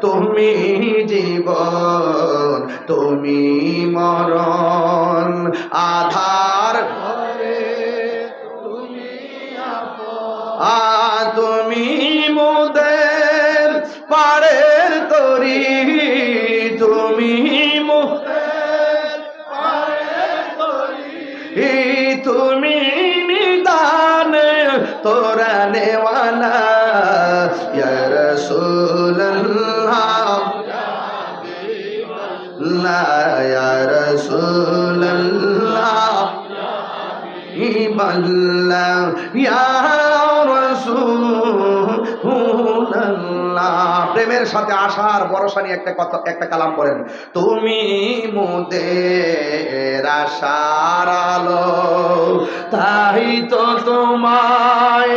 তুমি জীবন, তুমি মরণ। আধার আ, তুমি মোদের পাড়ের তরি। তুমি মোদের পাড়ের তরি। তুমি তোরা নেওয়ালা ইয়া রাসূলুল্লাহ লা ইয়া রাসূলুল্লাহ ইবাল্লা ইয়া রাসূলুল্লাহ প্রেমের সাথে আশার ভরসা নিয়ে একটা কথা, একটা কালাম করেন তুমি মোদের আশার আলো, তাই তো তোমায়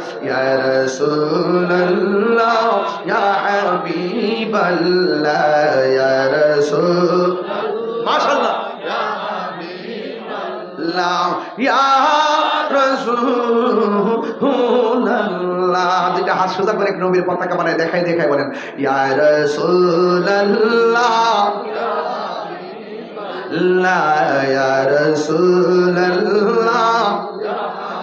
দাঁড়িতে গেতে রেখেছি প্রেমের মালা ইয়া রাসূলুল্লাহ ইয়া হাবিবাল্লাহ ইয়া রাসূল মাশাআল্লাহ আল্লাহ ইয়া রাসূলুল্লাহ যেটা হাত সোজা করে নবীর পতাকা বানায় দেখাই দেখাই বলেন, ইয়া রাসূলুল্লাহ লা ইয়া রাসূলুল্লাহ